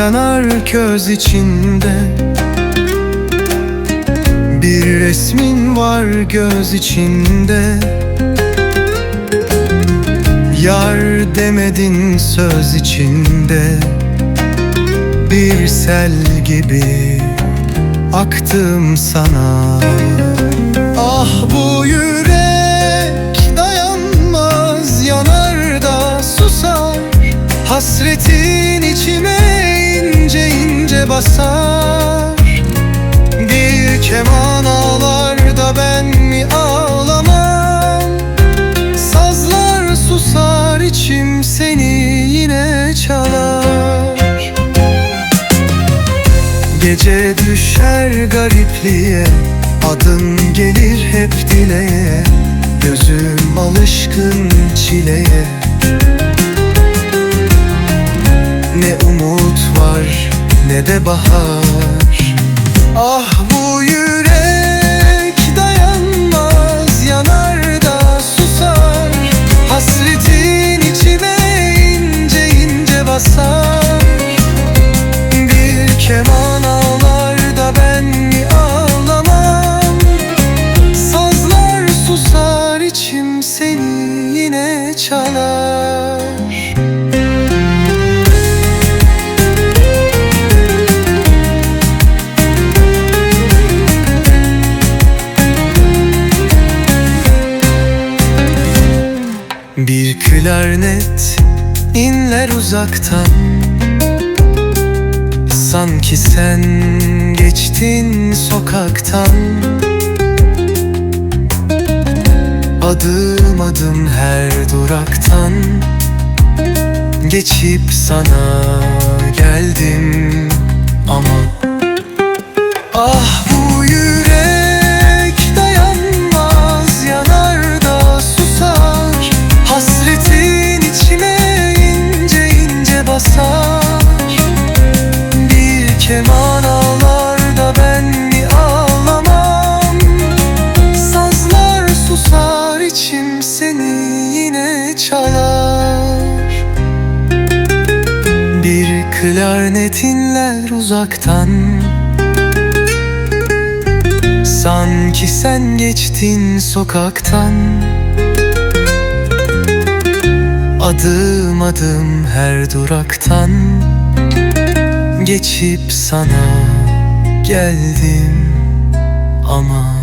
yanar köz içinde. Bir resmin var göz içinde. Yar demedin söz içinde. Bir sel gibi aktım sana. Ah bu yürek basar Bir keman ağlar da ben mi ağlamam? Sazlar susar içim seni yine çalar. Gece düşer garipliğe Adın gelir hep dileğe Gözüm alışkın çileye. Ne umut var ne de bahar. Ah bu yürek dayanmaz yanar da susar. Hasretin içime ince ince basar. Bir keman ağlar da ben ağlamam? Sazlar susar içim seni yine çalar Bir klarnet inler uzaktan. Sanki sen geçtin sokaktan. Adım adım her duraktan. Geçip sana geldim çalar Bir klarnet inler uzaktan. Sanki sen geçtin sokaktan. Adım adım her duraktan. Geçip sana geldim ama